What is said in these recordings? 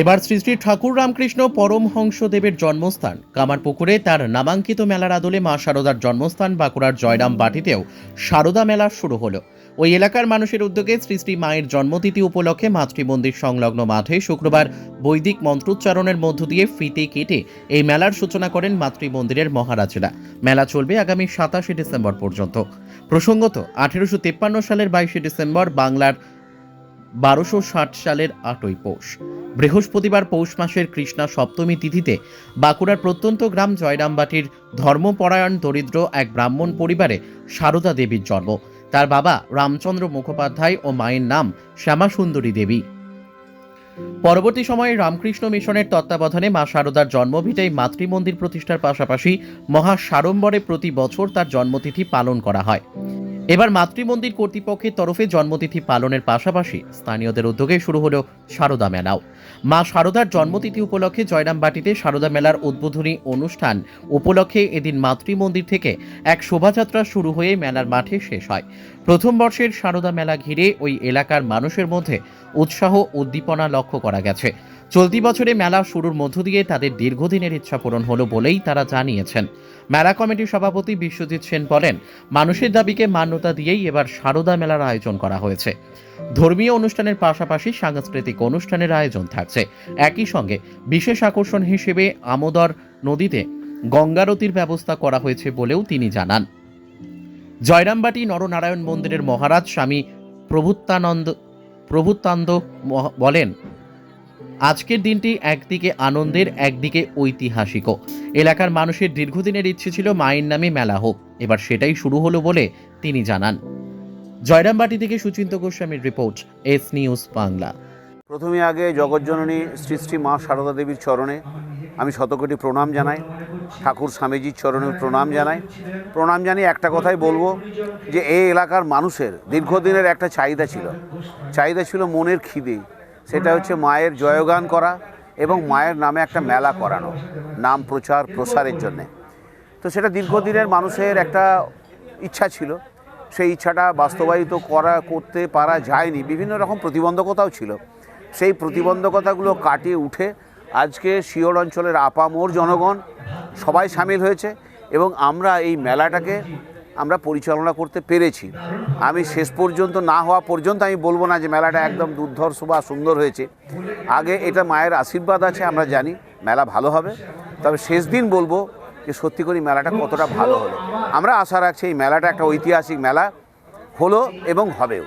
এবার শ্রী শ্রী ঠাকুর রামকৃষ্ণ পরমহংসদেবের জন্মস্থান। কামারপুকুরে তার নামাঙ্কিত মেলার আদলে মা শারদার জন্মস্থান বাঁকুড়ার জয়রাম বাটিতেও শারদা মেলা শুরু হলো। ওই এলাকার মানুষের উদ্যোগে শ্রী শ্রী মায়ের জন্মতিথি উপলক্ষে মাতৃমন্দির সংলগ্ন মাঠে শুক্রবার বৈদিক মন্ত্রোচ্চারণের মধ্য দিয়ে ফিতে কেটে এই মেলার সূচনা করেন মাতৃমন্দিরের মহারাজেরা। মেলা চলবে আগামী সাতাশে ডিসেম্বর পর্যন্ত। প্রসঙ্গত, আঠেরোশো সালের বাইশে ডিসেম্বর বাংলার বারোশো ষাট সালের আটই পৌষ। বৃহস্পতিবার পৌষ মাসের কৃষ্ণা সপ্তমী তিথিতে বাঁকুড়ার প্রত্যন্ত গ্রাম জয়রামবাটির ধর্মপরায়ণ দরিদ্র এক ব্রাহ্মণ পরিবারে সারদা দেবীর জন্ম। তার বাবা রামচন্দ্র মুখোপাধ্যায় ও মায়ের নাম শ্যামাসুন্দরী দেবী। পরবর্তী সময়ে রামকৃষ্ণ মিশনের তত্ত্বাবধানে মা শারদার জন্মভিটায় মাতৃমন্দির প্রতিষ্ঠার পাশাপাশি মহা সাড়ম্বরে প্রতি বছর তার জন্মতিথি পালন করা হয়। এবার মাতৃমন্দির কর্তৃপক্ষের তরফে জন্মতিথি পালনের পাশাপাশি স্থানীয়দের উদ্যোগে শুরু হলো সারদা মেলাও। মা শারদার জন্মতিথি উপলক্ষে জয়রামবাটিতে সারদা মেলার উদ্বোধনী অনুষ্ঠান উপলক্ষে এদিন মাতৃমন্দির থেকে এক শোভাযাত্রা শুরু হয়ে মেলার মাঠে শেষ হয়। প্রথম বর্ষের সারদা মেলা ঘিরে ওই এলাকার মানুষের মধ্যে উৎসাহ উদ্দীপনা লক্ষ্য করা গেছে। চলতি বছরে মেলা শুরুর মধ্য দিয়ে তাদের দীর্ঘদিনের ইচ্ছা পূরণ হলো বলেই তারা জানিয়েছেন। মেলা কমিটির সভাপতি বিশ্বজিৎ সেন বলেন, মানুষের দাবিকে মান্যতা দিয়েই এবার সারদা মেলার আয়োজন করা হয়েছে। ধর্মীয় অনুষ্ঠানের পাশাপাশি সাংস্কৃতিক অনুষ্ঠানের আয়োজন থাকছে। একই সঙ্গে বিশেষ আকর্ষণ হিসেবে আমোদর নদীতে গঙ্গারতির ব্যবস্থা করা হয়েছে বলেও তিনি জানান। জয়রামবাটি নরনারায়ণ মন্দিরের মহারাজ স্বামী প্রভুত্তানন্দ প্রভুত্তান্দ বলেন আজকের দিনটি একদিকে আনন্দের, একদিকে ঐতিহাসিকও। এলাকার মানুষের দীর্ঘদিনের ইচ্ছে ছিল মায়ের নামে মেলা হোক। এবার সেটাই শুরু হলো বলে তিনি জানান। জয়রামবাটি থেকে সুচিন্ত গোস্বামীর রিপোর্ট, এস নিউজ বাংলা। প্রথমে আগে জগজ্জননী শ্রী শ্রী মা সারদা দেবীর চরণে আমি শতকোটি প্রণাম জানাই, ঠাকুর স্বামীজির চরণে প্রণাম জানাই। প্রণাম জানিয়ে একটা কথাই বলব যে, এই এলাকার মানুষের দীর্ঘদিনের একটা চাহিদা ছিল। চাহিদা ছিল মনের খিদে। সেটা হচ্ছে মায়ের জয়গান করা এবং মায়ের নামে একটা মেলা করানো নাম প্রচার প্রসারের জন্যে। তো সেটা দীর্ঘদিনের মানুষের একটা ইচ্ছা ছিল। সেই ইচ্ছাটা বাস্তবায়িত করা করতে পারা যায়নি। বিভিন্ন রকম প্রতিবন্ধকতাও ছিল। সেই প্রতিবন্ধকতাগুলো কাটিয়ে উঠে আজকে শিওর অঞ্চলের আপামোর জনগণ সবাই সামিল হয়েছে এবং আমরা এই মেলাটাকে আমরা পরিচালনা করতে পেরেছি। আমি শেষ পর্যন্ত না হওয়া পর্যন্ত আমি বলব না যে মেলাটা একদম দুর্ধর্ষ বা সুন্দর হয়েছে। আগে এটা মায়ের আশীর্বাদ আছে আমরা জানি মেলা ভালো হবে। তবে শেষ দিন বলব যে সত্যি করে মেলাটা কতটা ভালো হলো। আমরা আশা রাখছি এই মেলাটা একটা ঐতিহাসিক মেলা হলো এবং হবেও।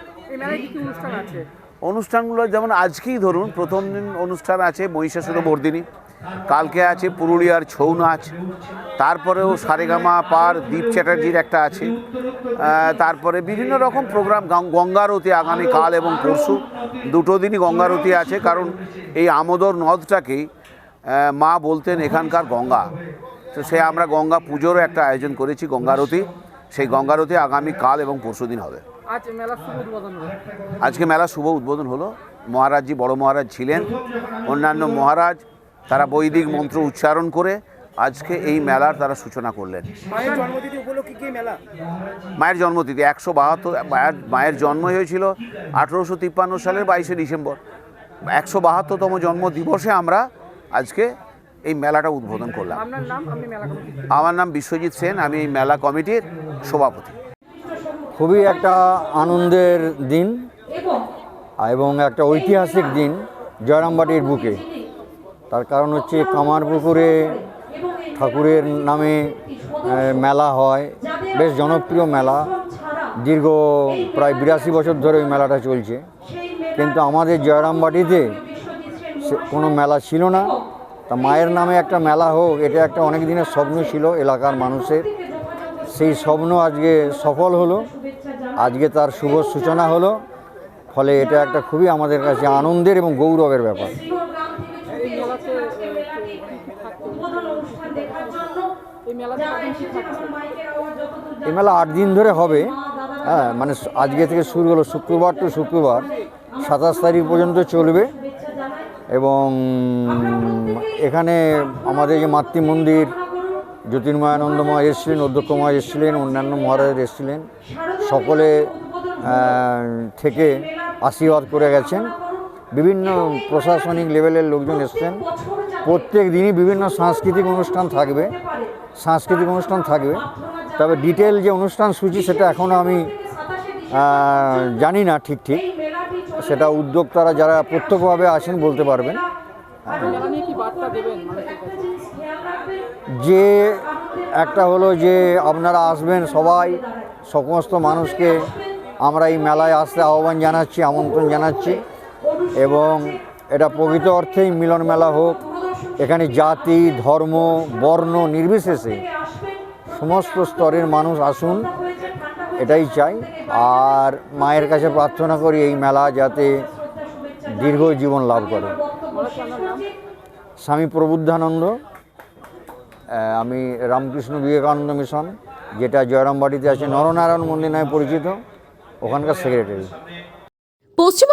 অনুষ্ঠানগুলো যেমন আজকেই ধরুন প্রথম দিন অনুষ্ঠান আছে মহিষাসুর বর্দিনী কালকে আছে পুরুলিয়ার ছৌ নাচ। তারপরেও সারেগামা পার দীপ চ্যাটার্জির একটা আছে। তারপরে বিভিন্ন রকম প্রোগ্রাম গঙ্গারতি আগামীকাল এবং পরশু। দুটো দিনই গঙ্গারতি আছে কারণ এই আমোদর নদটাকেই মা বলতেন এখানকার গঙ্গা। তো সে আমরা গঙ্গা পুজোরও একটা আয়োজন করেছি গঙ্গারতি। সেই গঙ্গারতি আগামী কাল এবং পরশু দিন হবে। আজকে মেলা শুভ উদ্বোধন হলো। মহারাজজি বড় মহারাজ ছিলেন। অন্যান্য মহারাজ তারা বৈদিক মন্ত্র উচ্চারণ করে আজকে এই মেলার তারা সূচনা করলেন। মায়ের জন্মতিথি উপলক্ষে কি মেলা? মায়ের জন্মতিথি একশো বাহাত্তর মায়ের মায়ের জন্ম হয়েছিল আঠেরোশো তিপ্পান্ন সালের বাইশে ডিসেম্বর। একশো বাহাত্তরতম জন্ম দিবসে আমরা আজকে এই মেলাটা উদ্বোধন করলাম। আমার নাম বিশ্বজিৎ সেন আমি এই মেলা কমিটির সভাপতি। খুবই একটা আনন্দের দিন এবং একটা ঐতিহাসিক দিন জয়রামবাটির বুকে। তার কারণ হচ্ছে কামারপুকুরে ঠাকুরের নামে মেলা হয়। বেশ জনপ্রিয় মেলা। দীর্ঘ প্রায় বিরাশি বছর ধরে ওই মেলাটা চলছে। কিন্তু আমাদের জয়রামবাটিতে কোনো মেলা ছিল না। তা মায়ের নামে একটা মেলা হোক, এটা একটা অনেক দিনের স্বপ্ন ছিল এলাকার মানুষের। সেই স্বপ্ন আজকে সফল হলো। আজকে তার শুভ সূচনা হলো। ফলে এটা একটা খুবই আমাদের কাছে আনন্দের এবং গৌরবের ব্যাপার। এই মেলা আট দিন ধরে হবে। হ্যাঁ মানে আজকে থেকে শুরু হলো শুক্রবার টু শুক্রবার। সাতাশ তারিখ পর্যন্ত চলবে। এবং এখানে আমাদের যে মাতৃমন্দির জ্যোতির্ময়ানন্দময় এসেছিলেন অধ্যক্ষময় এসেছিলেন অন্যান্য মহারাজ এসেছিলেন। সকলে থেকে আশীর্বাদ করে গেছেন। বিভিন্ন প্রশাসনিক লেভেলের লোকজন এসছেন। প্রত্যেক দিনই বিভিন্ন সাংস্কৃতিক অনুষ্ঠান থাকবে। সাংস্কৃতিক অনুষ্ঠান থাকবে। তবে ডিটেল যে অনুষ্ঠান সূচি সেটা এখনও আমি জানি না ঠিক ঠিক। সেটা উদ্যোক্তারা যারা প্রত্যক্ষভাবে আসেন বলতে পারবেন। যে একটা হলো যে আপনারা আসবেন সবাই, সমস্ত মানুষকে আমরা এই মেলায় আসতে আহ্বান জানাচ্ছি, আমন্ত্রণ জানাচ্ছি এবং এটা প্রকৃত অর্থেই মিলন মেলা হোক এখানে জাতি, ধর্ম, বর্ণ নির্বিশেষে সমস্ত স্তরের মানুষ আসুন, এটাই চাই। আর মায়ের কাছে প্রার্থনা করি এই মেলা যাতে দীর্ঘ জীবন লাভ করে। স্বামী প্রবুদ্ধানন্দ আমি রামকৃষ্ণ বিবেকানন্দ মিশন, যেটা জয়রামবাড়িতে আছে, নরনারায়ণ মন্দির নামে পরিচিত, ওখানকার সেক্রেটারি পশ্চিমবঙ্গ